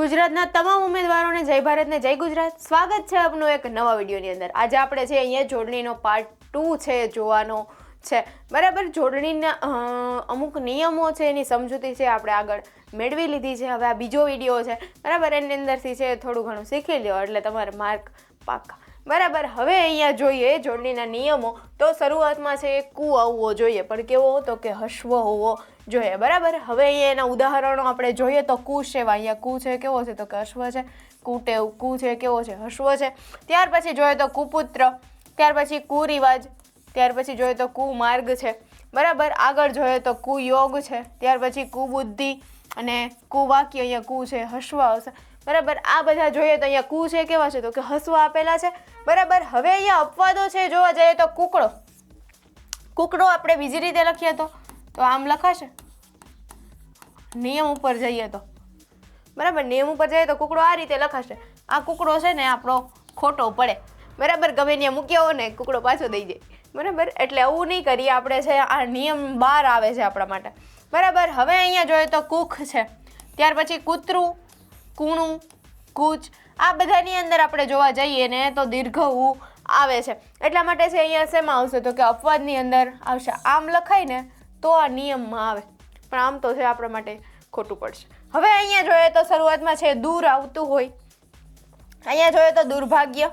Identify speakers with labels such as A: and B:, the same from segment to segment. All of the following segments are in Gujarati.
A: ગુજરાતના તમામ ઉમેદવારોને જય ભારતને જય ગુજરાત. સ્વાગત છે આપનું એક નવા વિડીયોની અંદર. આજે આપણે છે અહીંયા જોડણીનો પાર્ટ ટુ છે જોવાનો છે. બરાબર, જોડણીના અમુક નિયમો છે, એની સમજૂતી છે આપણે આગળ મેળવી લીધી છે. હવે આ બીજો વીડિયો છે. બરાબર, એની અંદરથી છે થોડું ઘણું શીખી લ્યો, એટલે તમારે માર્ક પાકા બરાબર, હવે અહીંયા જોઈએ જોડણીના નિયમો. તો શરૂઆતમાં છે કુ આવવો જોઈએ, પણ કેવો તો કે હશ્વ હોવો જોઈએ. બરાબર? હવે અહીંયા એના ઉદાહરણો આપણે જોઈએ તો કુ સેવા અહીંયા કુ છે, કેવો છે તો કે અશ્વ છે. કુટેવ કુ છે, કેવો છે? હશ્વ છે. ત્યાર પછી જોઈએ તો કુપુત્ર, ત્યાર પછી કુરિવાજ ત્યાર પછી જોઈએ તો કુમાર્ગ છે. બરાબર? આગળ જોઈએ તો કુયોગ છે, ત્યાર પછી કુબુદ્ધિ અને કુવાક્ય અહીંયા કુ છે હસવા આવશે બરાબર? આ બધા જોઈએ તો અહીંયા કુ છે, કેવા છે તો કે હસવ આપેલા છે. બરાબર. હવે અહીંયા અપવાદો છે, જોવા જઈએ તો કુકડો. કુકડો આપણે બીજી રીતે લખીએ તો તો આમ લખાશે. નિયમ ઉપર જઈએ તો. બરાબર, નિયમ ઉપર જઈએ તો કુકડો આ રીતે લખાશે. આ કુકડો છે ને આપણો ખોટો પડે. બરાબર, ગમે ત્યાં મૂક્યો ને, કુકડો પાછો દઈ જાય બરાબર, એટલે આવું નહીં કરીએ આપણે છે, આ નિયમ બહાર આવે છે આપણા માટે. બરાબર, હવે અહીંયા જોઈએ તો કુખ છે. ત્યાર પછી કૂતરું, કૂણું, કૂચ આ બધાની અંદર આપણે જોવા જઈએ ને તો દીર્ઘ ઉ આવે છે. એટલા માટે છે અહીંયા શેમાં આવશે તો કે અપવાદની અંદર આવશે. આમ લખાય ને તો આ નિયમમાં આવે. પણ આમ તો છે આપણા માટે ખોટું પડશે. હવે અહીંયા જોઈએ તો શરૂઆતમાં છે દૂર આવતું હોય. અહીંયા જોઈએ તો દુર્ભાગ્ય.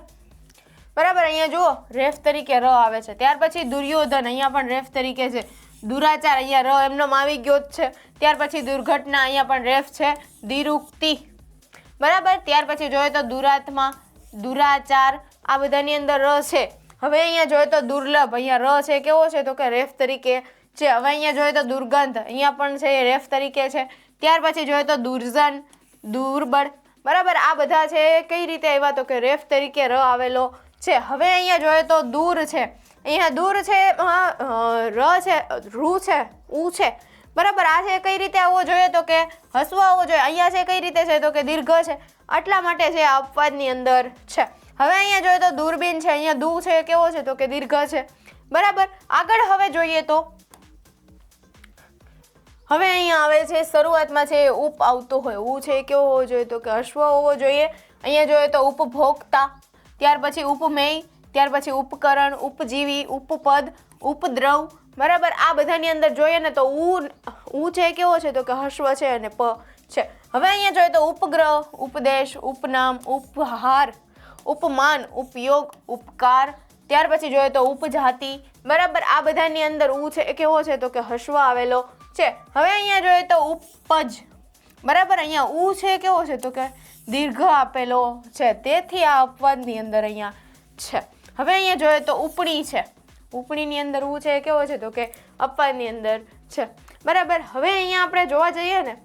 A: બરાબર, અહીંયા જુઓ, રેફ તરીકે ર આવે છે. ત્યાર પછી દુર્યોધન, અહીંયા પણ રેફ તરીકે છે. દુરાચાર, અહીંયા ર એમનો આવી ગયો જ છે. ત્યાર પછી દુર્ઘટના, અહીંયા પણ રેફ છે. દિરુક્તિ. બરાબર? ત્યાર પછી જોઈએ તો દુરાત્મા, દુરાચાર, આ બધાની અંદર ર છે. હવે અહીંયા જોઈએ તો દુર્લભ, અહીંયા ર છે કેવો છે? તો કે રેફ તરીકે છે. હવે અહીંયા જોઈએ તો દુર્ગંધ, અહીંયા પણ છે એ રેફ તરીકે છે. ત્યાર પછી જોઈએ તો દુર્જન, દુર્બળ, બરાબર? આ બધા છે કઈ રીતે આવ્યા? તો કે રેફ તરીકે ર આવેલો છે. હવે અહીંયા જોઈએ તો દૂર છે. અહીંયા દૂર છે ર છે, રૂ છે, ઉ છે. બરાબર, આ છે કઈ રીતે આવવો જોઈએ? તો કે હસવો આવવો જોઈએ. અહીંયા છે કઈ રીતે છે? તો કે દીર્ઘ છે. આટલા માટે છે આ અપવાદની અંદર છે. હવે અહીંયા જોઈએ તો દૂરબીન છે. અહીંયા દુ છે, કેવો છે? તો કે દીર્ઘ છે. બરાબર, આગળ હવે જોઈએ તો. હવે અહીંયા આવે છે, શરૂઆતમાં છે ઉપ આવતો હોય. ઉ છે કેવો હોવો જોઈએ? તો કે અશ્વ હોવો જોઈએ. અહીંયા જોઈએ તો ઉપભોક્તા, ત્યાર પછી ઉપમેય, ત્યાર પછી ઉપકરણ, ઉપજીવી, ઉપપદ, ઉપદ્રવ બરાબર, આ બધાની અંદર જોઈએ ને તો ઉ છે કેવો છે તો કે હસ્વ છે અને પ છે. હવે અહીંયા જોઈએ તો ઉપગ્રહ, ઉપદેશ, ઉપનામ, ઉપહાર, ઉપમાન, ઉપયોગ, ઉપકાર, ત્યાર પછી જોઈએ તો ઉપજાતિ. બરાબર, આ બધાની અંદર ઉ છે કેવો છે તો કે હશ્વ આવેલો છે. હવે અહીંયા જોઈએ તો ઉપજ. બરાબર, અહીંયા ઉ છે કેવો છે તો કે દીર્ઘ આપેલો છે. તેથી આ અપવાદની અંદર અહીંયા છે. હવે અહીંયા જોઈએ તો ઉપણી છે. ઉપણીની અંદર ઉ છે કેવો છે તો કે અપવાદની અંદર છે. બરાબર, હવે અહીંયા આપણે જોવા જઈએ ને,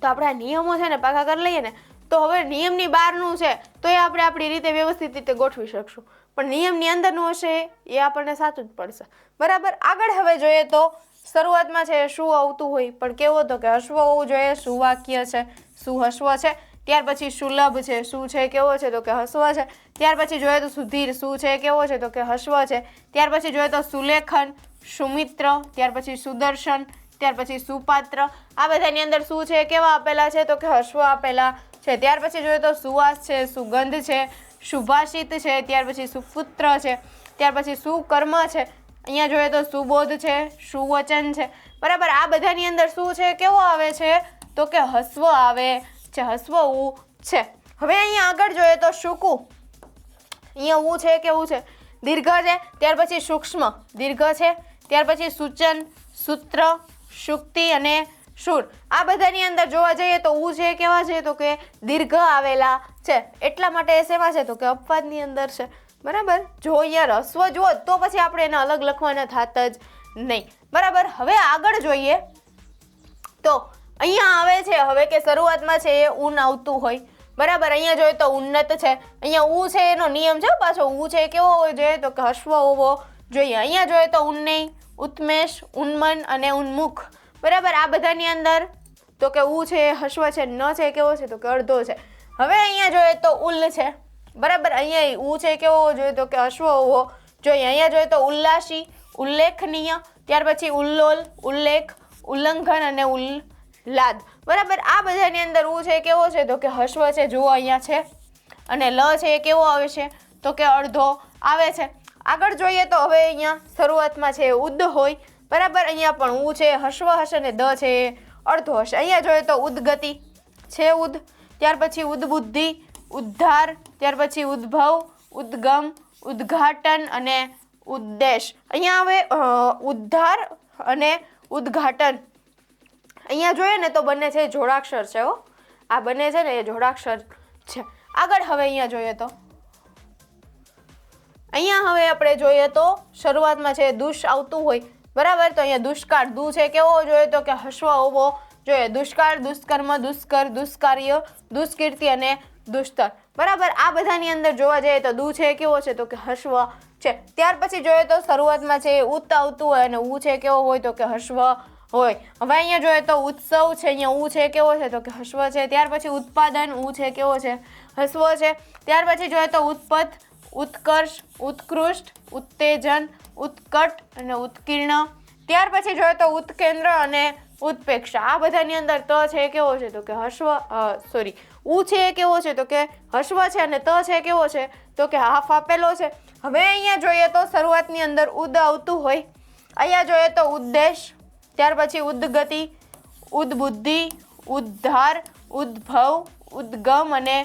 A: તો આપણા નિયમો છે ને પાકા કરી લઈએ ને, તો હવે નિયમની બહારનું છે, તો એ આપણે આપણી રીતે વ્યવસ્થિત રીતે ગોઠવી શકશું. પણ નિયમની અંદરનું હશે એ આપણને સાચું જ પડશે. બરાબર, આગળ હવે જોઈએ તો શરૂઆતમાં છે શું આવતું હોય, પણ કેવો તો કે હશ્વ હોવું જોઈએ, શું વાક્ય છે, શું હશ્વ છે, ત્યાર પછી સુલભ છે, શું છે, કેવો છે તો કે હસ્વ છે ત્યાર પછી જોઈએ તો સુધીર શું છે, કેવો છે, તો કે હશ્વ છે. ત્યાર પછી જોઈએ તો સુલેખન, સુમિત્ર, ત્યાર પછી સુદર્શન, ત્યાર પછી સુપાત્ર. આ બધાની અંદર શું છે, કેવા આપેલા છે, તો કે હશ્વ આપેલા છે. ત્યાર પછી જોઈએ તો સુવાસ છે, સુગંધ છે, સુભાષિત છે, ત્યાર પછી સુપુત્ર છે, ત્યાર પછી સુકર્મ છે. અહીંયા જોઈએ તો સુબોધ છે, સુવચન છે. બરાબર, આ બધાની અંદર શું છે, કેવો આવે છે, તો કે હસ્વ આવે છે હસ્વ ઉ છે. હવે અહીંયા આગળ જોઈએ તો શુકુ. અહીંયા ઉ છે કેવું છે? દીર્ઘ છે, ત્યાર પછી સૂક્ષ્મ. દીર્ઘ છે, ત્યાર પછી સૂચન, સૂત્ર શુક્તિ અને સુર. આ બધાની અંદર જોવા જઈએ તો ઉ છે, કેવા છે? તો કે દીર્ઘ આવેલા છે. એટલા માટે એ શેમાં છે તો કે અપવાદની અંદર છે. બરાબર? જો અહીંયા રસ્વ જુઓ તો પછી આપણે એને અલગ લખવાના થાત જ નહીં. બરાબર? હવે આગળ જોઈએ. તો અહીંયા આવે છે, હવે કે શરૂઆતમાં છે એ ઊન આવતું હોય. બરાબર, અહીંયા જોઈએ તો ઉન્નત છે. અહીંયા ઉ છે એનો નિયમ છે પાછો ઉ છે કેવો હોવો જોઈએ? તો કે હશ્વ હોવો જોઈએ. અહીંયા જોઈએ તો ઉન્નય ઉત્મેશ ઉન્મન અને ઉન્મુખ. બરાબર, આ બધાની અંદર તો કે ઉ છે, હશ્વ છે, ન છે કેવો છે? તો કે અડધો છે. હવે અહીંયા જોઈએ તો ઉલ્લ છે. બરાબર, અહીંયા ઉ છે કેવો હોવો જોઈએ? તો કે અશ્વ હોવો જોઈએ. અહીંયા જોઈએ તો ઉલ્લાસી, ઉલ્લેખનીય, ત્યાર પછી ઉલ્લોલ, ઉલ્લેખ, ઉલ્લંઘન અને ઉલ્ લાદ બરાબર, આ બધાની અંદર ઉ છે, કેવો છે? તો કે હસ્વ છે, જુઓ અહીંયા છે. અને લ છે, એ કેવો આવે છે? તો કે અડધો આવે છે. આગળ જોઈએ તો હવે અહીંયા શરૂઆતમાં છે ઉદ હોય. બરાબર, અહીંયા પણ ઉ છે હસ્વ હશે ને દ છે અડધો હશે. અહીંયા જોઈએ તો ઉદગતિ છે ઉદ ત્યાર પછી ઉદબુદ્ધિ ઉદ્ધાર, ત્યાર પછી ઉદ્ભવ, ઉદ્ગમ, ઉદ્ઘાટન અને ઉદ્દેશ. અહીંયા હવે ઉદ્ધાર અને ઉદ્ઘાટન. અહીંયા જોઈએ ને તો બંને છે જોડાક્ષર છે હો. આ બંને છે ને એ જોડાક્ષર છે. આગળ હવે અહીંયા જોઈએ તો. અહીંયા હવે આપણે જોઈએ તો શરૂઆતમાં છે દુષ આવતું હોય. બરાબર? તો અહીંયા દુષ્કાળ દુ છે કેવો જોઈએ તો કે હસ્વ હોવો જોઈએ. દુષ્કાળ, દુષ્કર્મ, દુષ્કર, દુષ્કાર્ય, દુષ્કીર્તિ અને દુષ્તર. બરાબર? આ બધાની અંદર જોવા જઈએ તો દુ છે કેવો છે તો કે હસ્વ છે. ત્યાર પછી જોઈએ તો શરૂઆતમાં છે ઉત આવતું હોય અને ઉ છે કેવો હોય તો કે હસ્વ હોય. હવે અહીંયા જોઈએ તો ઉત્સવ છે, અહીંયા ઉ છે કેવો છે? તો કે હસ્વ છે. ત્યાર પછી ઉત્પાદન ઉ છે, કેવો છે? હસ્વ છે. ત્યાર પછી જોઈએ તો ઉત્પત, ઉત્કર્ષ, ઉત્કૃષ્ટ, ઉત્તેજન, ઉત્કટ અને ઉત્કીર્ણ. ત્યાર પછી જોઈએ તો ઉત્કેન્દ્ર અને ઉત્પેક્ષા. આ બધાની અંદર ત છે કેવો છે? તો કે હસ્વ સોરી ઉ છે કેવો છે? તો કે હસ્વ છે અને ત છે કેવો છે? તો કે હાફ આપેલો છે. હવે અહીંયા જોઈએ તો શરૂઆતની અંદર ઉદ આવતું હોય. અહીંયા જોઈએ તો ઉદ્દેશ ત્યાર પછી ઉદ્ગતિ, ઉદ્બુદ્ધિ, ઉદ્ધાર, ઉદ્ભવ, ઉદ્ગમ અને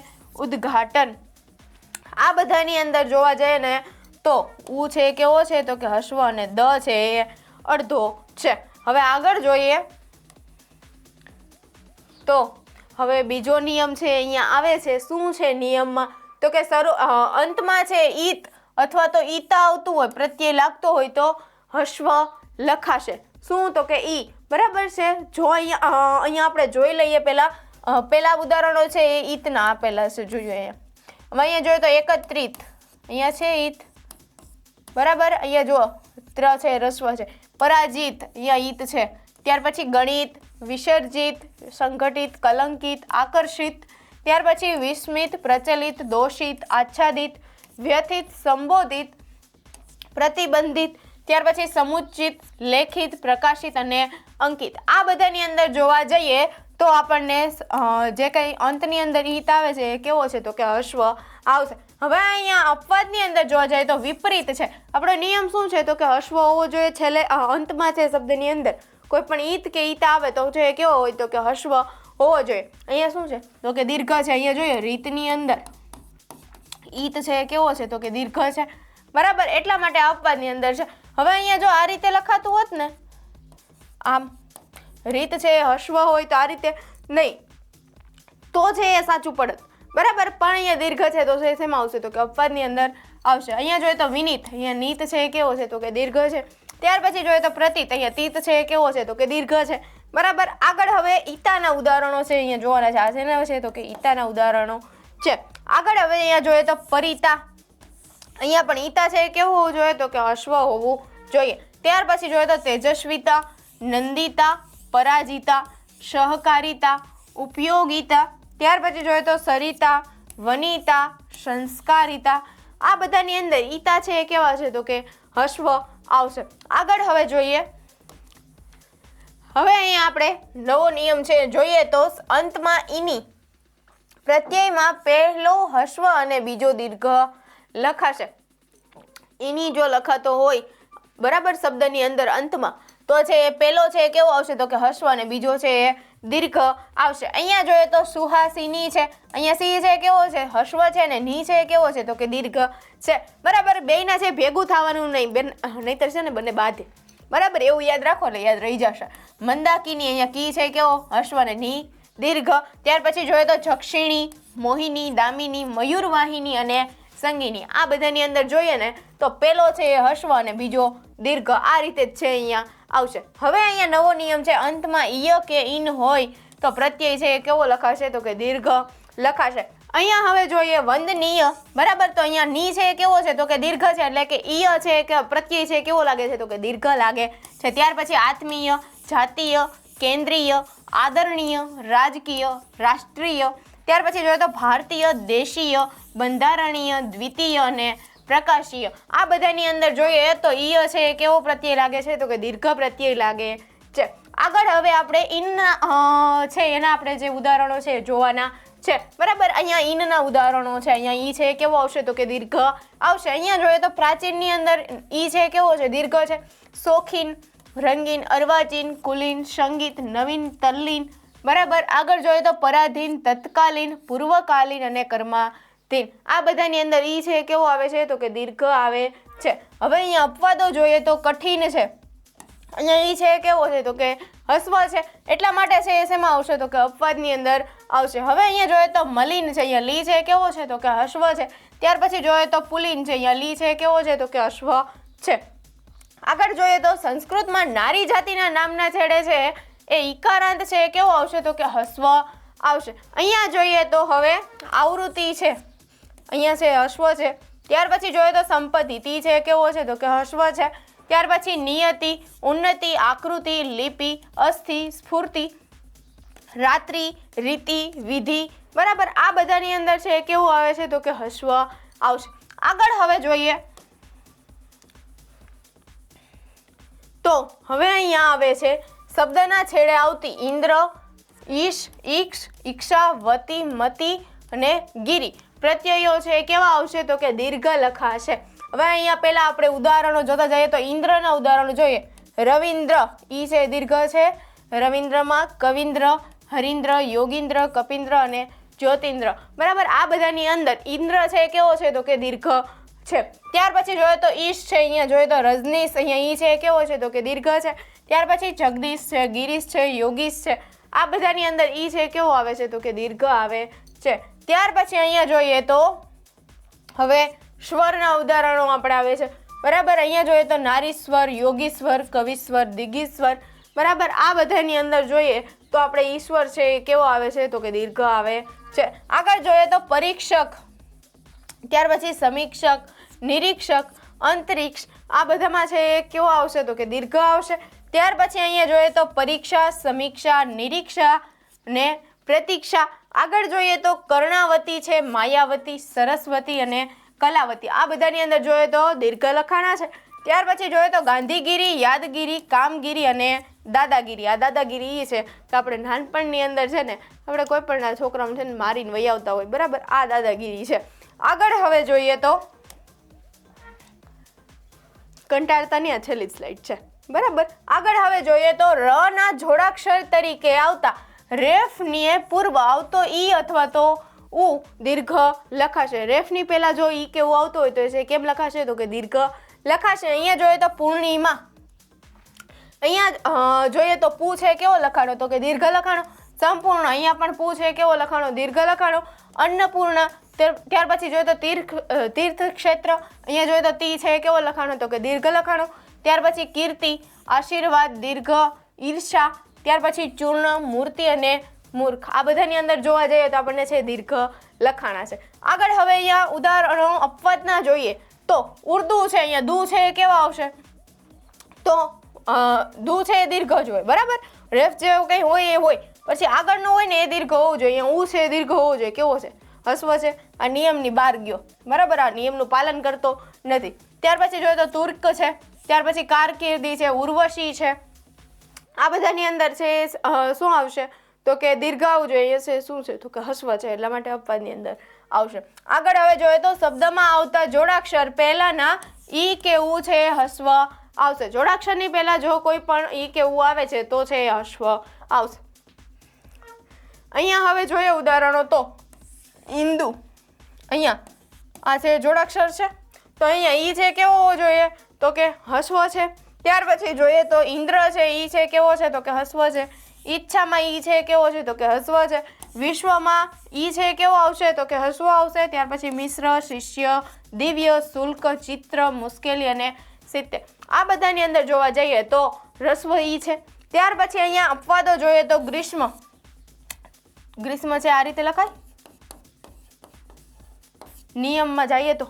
A: ઉદ્ઘાટન. આ બધાની અંદર જોવા જઈએ ને તો ઉ છે કેવો છે તો કે હસ્વ અને દ છે એ અડધો છે. હવે આગળ જોઈએ તો હવે બીજો નિયમ છે અહીંયા આવે છે. શું છે નિયમમાં? તો કે શરૂ અંતમાં છે ઈત અથવા તો ઈતા આવતું હોય, પ્રત્યય લાગતો હોય તો હસ્વ લખાશે. શું તો કે ઈ, બરાબર છે? જો અહીંયા અહીંયા આપણે જોઈ લઈએ પહેલાં પહેલાં ઉદાહરણો છે એ ઈતના આપેલા છે, જોઈએ અહીંયા. હવે અહીંયા જોઈએ તો એકત્રિત અહીંયા છે ઈત. બરાબર? અહીંયા જુઓ, ત્ર છે, રસ્વ છે. પરાજિત, અહીંયા ઈત છે. ત્યાર પછી ગણિત, વિસર્જિત સંગઠિત કલંકિત, આકર્ષિત. ત્યાર પછી વિસ્મિત, પ્રચલિત, દોષિત, આચ્છાદિત, વ્યથિત, સંબોધિત, પ્રતિબંધિત ત્યાર પછી સમુચિત, લેખિત, પ્રકાશિત અને અંકિત. આ બધાની અંદર જોવા જઈએ તો આપણને જે કંઈ અંતની અંદર ઈત આવે છે એ કેવો છે તો કે અશ્વ આવશે. હવે અહીંયા અપવાદની અંદર જોવા જઈએ તો વિપરીત છે. આપણો નિયમ શું છે તો કે અશ્વ હોવો જોઈએ છેલ્લે અંતમાં છે શબ્દની અંદર. કોઈ પણ ઈત કે ઈત આવે તો જોઈએ કેવો હોય તો કે હશ્વ હોવો જોઈએ. અહીંયા શું છે તો કે દીર્ઘ છે, અહીંયા જોઈએ રીતની અંદર. ઈત છે એ કેવો છે તો કે દીર્ઘ છે. બરાબર? એટલા માટે અપવાદની અંદર છે. હવે અહીંયા જો આ રીતે લખાતું હોત ને, આમ રીત છે, હશ્વ હોય તો આ રીતે, નહીં. તો છે એ સાચું પડત. બરાબર? પણ અહીંયા દીર્ઘ છે તો છે, શેમાં આવશે? તો કે અપવાદની અંદર આવશે. અહીંયા જોઈએ તો વિનીત. અહીંયા નીત છે એ કેવો છે? તો કે દીર્ઘ છે. ત્યાર પછી જોઈએ તો પ્રતીત. અહીંયા તીત છે એ કેવો છે? તો કે દીર્ઘ છે. બરાબર? આગળ હવે ઈતાના ઉદાહરણો છે અહીંયા જોવાના છે. આ છે? તો કે ઈતાના ઉદાહરણો છે. આગળ હવે અહીંયા જોઈએ તો પરિતા. અહીંયા પણ ઈતા છે કેવું હોવું જોઈએ તો કે અશ્વ હોવું જોઈએ. ત્યાર પછી જોઈએ તો તેજસ્વીતા, નંદિતા, પરાજિતા, સહકારિતા, ઉપયોગિતા, ત્યાર પછી જોઈએ તો સરિતા, વનિતા, સંસ્કારિતા. આ બધાની અંદર ઈતા છે એ કેવા છે તો કે હસ્વ આવશે. આગળ હવે જોઈએ. હવે અહીંયા આપણે નવો નિયમ છે. જોઈએ તો અંતમાં ઈની. પ્રત્યયમાં પહેલો હશ્વ અને બીજો દીર્ઘ. લખાશે. એની જો લખાતો હોય બરાબર શબ્દની અંદર અંતમાં, તો છે એ પહેલો છે એ કેવો આવશે? તો કે હસ્વ અને બીજો છે એ દીર્ઘ આવશે. અહીંયા જોઈએ તો સુહાસિની છે. અહીંયા સિંહ છે કેવો છે? હસ્વ છે ને ની છે કેવો છે? તો કે દીર્ઘ છે. બરાબર બેયના છે ભેગું થવાનું નહીં. બેન નહીતર છે ને બંને બાધે. બરાબર એવું યાદ રાખો એટલે યાદ રહી જશે. મંદાકીની અહીંયા કી છે કેવો? હસ્વ અને ની. દીર્ઘ. ત્યાર પછી જોઈએ તો જક્ષિણી, મોહિની, દામિની, મયુરવાહિની અને સંગીની આ બધાની અંદર જોઈએ ને, તો પેલો છે એ હસ્વ અને બીજો દીર્ઘ. આ રીતે જ છે અહીંયા આવશે. હવે અહીંયા નવો નિયમ છે, અંતમાં ઈય કે ઇન હોય, તો પ્રત્યય છે એ કેવો લખાશે? તો કે દીર્ઘ લખાશે. અહીંયા હવે જોઈએ વંદનીય. બરાબર? તો અહીંયા ની છે એ કેવો છે? તો કે દીર્ઘ છે, એટલે કે ઈય છે કે પ્રત્યય છે કેવો લાગે છે? તો કે દીર્ઘ લાગે છે. ત્યાર પછી આત્મીય, જાતીય, કેન્દ્રીય, આદરણીય, રાજકીય, રાષ્ટ્રીય ત્યાર પછી જોઈએ તો ભારતીય, દેશીય, બંધારણીય, દ્વિતીય અને પ્રકાશીય. આ બધાની અંદર જોઈએ તો ઈય છે એ કેવો પ્રત્યય લાગે છે? તો કે દીર્ઘ પ્રત્યય લાગે છે. આગળ હવે આપણે ઇનના છે, એના આપણે જે ઉદાહરણો છે જોવાના છે. બરાબર? અહીંયા ઇનના ઉદાહરણો છે. અહીંયા ઈ છે, કેવો આવશે? તો કે દીર્ઘ આવશે. અહીંયા જોઈએ તો પ્રાચીનની અંદર ઈ છે, કેવો છે? દીર્ઘ છે. શોખીન, રંગીન, અર્વાચીન, કુલીન, સંગીત, નવીન, તલ્લીન બરાબર. આગળ જોઈએ તો પરાધીન, તત્કાલીન, પૂર્વકાલીન અને કર્માધીન. આ બધાની અંદર ઈ છે, કેવો આવે છે તો કે દીર્ઘ આવે છે. હવે અહીંયા અપવાદો જોઈએ તો કઠિન છે. અહીંયા ઈ છે, કેવો છે તો કે હસ્વ છે. એટલા માટે છે એ શેમાં આવશે તો કે અપવાદની અંદર આવશે. હવે અહીંયા જોઈએ તો મલિન છે, અહીંયા લી છે, કેવો છે તો કે હસ્વ છે. ત્યાર પછી જોઈએ તો પુલિન છે, અહીંયા લી છે, કેવો છે તો કે અશ્વ છે. આગળ જોઈએ તો સંસ્કૃતમાં નારી જાતિના નામના છેડે છે. એ ઈકારાંત છે, એ કેવો આવશે તો કે હસ્વ આવશે. અહીંયા જોઈએ તો હવે આવૃત્તિ છે. અહીંયા છે હસ્વ છે. ત્યાર પછી જોઈએ તો સંપત્તિ. તી છે કેવો છે તો કે હસ્વ છે. ત્યાર પછી નિયતિ, ઉન્નતિ, આકૃતિ, લિપિ, અસ્થિ, સ્ફૂર્તિ, રાત્રિ, રીતિ, વિધિ. બરાબર, આ બધાની અંદર છે કેવું આવે છે તો કે હસ્વ આવશે. આગળ હવે જોઈએ. તો હવે અહીંયા આવે છે શબ્દના છેડે આવતી ઇન્દ્ર, ઈશ, ઈક્ષ, ઈક્ષા, વતી, મતી અને ગિરી. પ્રત્યયો છે એ કેવા આવશે તો કે દીર્ઘ લખાશે હવે અહીંયા પહેલા આપણે ઉદાહરણો જોતા જઈએ તો ઇન્દ્રના ઉદાહરણો જોઈએ. રવિન્દ્ર, ઈ છે દીર્ઘ છે. રવિન્દ્રમાં કવિન્દ્ર, હરિન્દ્ર, યોગીન્દ્ર, કપિન્દ્ર અને જ્યોતિન્દ્ર. બરાબર, આ બધાની અંદર ઇન્દ્ર છે એ કેવો છે તો કે દીર્ઘ છે. ત્યાર પછી જોઈએ તો ઈશ છે, અહીંયા જોઈએ તો રજનીશ, અહીંયા ઈ છે એ કેવો છે તો કે દીર્ઘ છે. ત્યાર પછી જગદીશ છે, ગિરીશ છે, યોગીશ છે. આ બધાની અંદર ઈ છે, કેવો આવે છે તો કે દીર્ઘ આવે છે. ત્યાર પછી અહીંયા જોઈએ તો હવે સ્વરના ઉદાહરણો આપણે આવે છે. બરાબર, અહીંયા જોઈએ તો નારીશ્વર, યોગીશ્વર, કવિશ્વર, દિગીશ્વર. બરાબર, આ બધાની અંદર જોઈએ તો આપણે ઈશ્વર છે એ કેવો આવે છે તો કે દીર્ઘ આવે છે. આગળ જોઈએ તો પરીક્ષક. ત્યાર પછી સમીક્ષક, નિરીક્ષક, અંતરિક્ષ. આ બધામાં છે એ કેવો આવશે તો કે દીર્ઘ આવશે. ત્યાર પછી અહીંયા જોઈએ તો પરીક્ષા, સમીક્ષા, નિરીક્ષા ને પ્રતીક્ષા. આગળ જોઈએ તો કર્ણાવતી છે, માયાવતી, સરસ્વતી અને કલાવતી. આ બધાની અંદર જોઈએ તો દીર્ઘ લખાણા છે. ત્યાર પછી જોઈએ તો ગાંધીગીરી, યાદગીરી, કામગીરી અને દાદાગીરી. આ દાદાગીરી એ છે કે આપણે નાનપણની અંદર છે ને આપણે કોઈ પણ છોકરાઓને છે ને મારીને વહી આવતા હોય. બરાબર? આ દાદાગીરી છે. આગળ હવે જોઈએ તો કંટાળતાની આ છેલ્લી સ્લાઇડ છે. બરાબર? આગળ હવે જોઈએ તો ર ના જોડાક્ષર તરીકે આવતા રેફની પૂર્વ આવતો ઈ અથવા તો ઉ દીર્ઘ લખાશે. રેફની પહેલાં જો ઈ કેવું આવતું હોય તો એ કેમ લખાશે? તો કે દીર્ઘ લખાશે. અહીંયા જોઈએ તો પૂર્ણિમા. અહીંયા જોઈએ તો પૂ છે કેવો લખાણો? તો કે દીર્ઘ લખાણો. સંપૂર્ણ. અહીંયા પણ પૂ છે કેવો લખાણો? દીર્ઘ લખાણો. અન્નપૂર્ણ ત્યાર પછી જોઈએ તો તીર્થ તીર્થ ક્ષેત્ર અહીંયા જોઈએ તો તી છે કેવો લખાણો તો કે દીર્ઘ લખાણો. ત્યાર પછી કીર્તિ, આશીર્વાદ, દીર્ઘ, ઈર્ષા. ત્યાર પછી ચૂર્ણ, મૂર્તિ અને મૂર્ખ. આ બધાની અંદર જોવા જઈએ તો આપણને છે દીર્ઘ લખાણા છે. આગળ હવે અહીંયા ઉદાહરણો અપવાદના જોઈએ. તો ઉર્દુ છે અહીંયા, દુ છે એ કેવા આવશે? તો દુ છે એ દીર્ઘ જ હોય, બરાબર? રેફ જેવું કંઈ હોય એ હોય. પછી આગળનું હોય ને એ દીર્ઘ હોવું જોઈએ. અહીંયા ઉ છે એ દીર્ઘ હોવું જોઈએ. કેવો છે? હસવ છે. આ નિયમની બહાર ગયો. બરાબર, આ નિયમનું પાલન કરતો નથી. ત્યાર પછી જોઈએ તો તુર્ક છે. ત્યાર પછી કારકિર્દી છે, ઉર્વશી છે. આ બધાની અંદર છે શું આવશે? તો કે દીર્ઘાવ જોઈએ છે શું છે? તો કે હસવ છે, એટલા માટે અપવાદની અંદર આવશે. આગળ હવે જોઈએ તો શબ્દમાં આવતા જોડાક્ષર પહેલાના ઈ કેવું છે હસ્વ આવશે. જોડાક્ષરની પહેલા જો કોઈ પણ ઈ કેવું આવે છે તો છે હસ્વ આવશે. અહીંયા હવે જોઈએ ઉદાહરણો તો. ઇન્દુ અહીંયા આ છે જોડાક્ષર છે. તો અહીંયા ઈ છે કેવો હોવો જોઈએ? તો કે હસવો છે. ત્યાર પછી જોઈએ તો ઇન્દ્ર છે, ઈ છે કેવો છે? તો કે હસવો છે. ઈચ્છામાં ઈ છે કેવો છે? તો કે હસવો છે. વિશ્વમાં ઈ છે કેવો આવશે? તો કે હસવો આવશે. ત્યાર પછી મિશ્ર, શિષ્ય, દિવ્ય, શુલ્ક, ચિત્ર, મુશ્કેલી અને સિત્તે આ બધાની અંદર જોવા જઈએ તો રસ્વ ઈ છે. ત્યાર પછી અહીંયા અપવાદો જોઈએ તો ગ્રીષ્મ. ગ્રીષ્મ છે, આ રીતે લખાય? નિયમમાં જઈએ તો.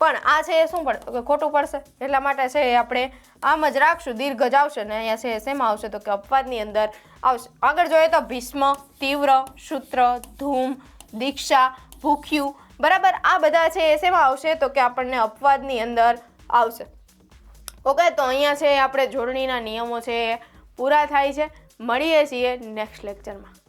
A: પણ આ છે એ શું પડે ખોટું પડશે. એટલા માટે છે એ આપણે આમ જ રાખશું. દીર્ઘ જ આવશે ને અહીંયા છે શેમાં આવશે. તો કે અપવાદની અંદર આવશે. આગળ જોઈએ તો ભીષ્મ, તીવ્ર સૂત્ર ધૂમ, દીક્ષા, ભૂખ્યું, બરાબર? આ બધા છે એ શેમાં આવશે તો કે આપણને અપવાદની અંદર આવશે. ઓકે, તો અહીંયા છે આપણે જોડણીના નિયમો છે પૂરા થાય છે. મળીએ છીએ નેક્સ્ટ લેક્ચરમાં.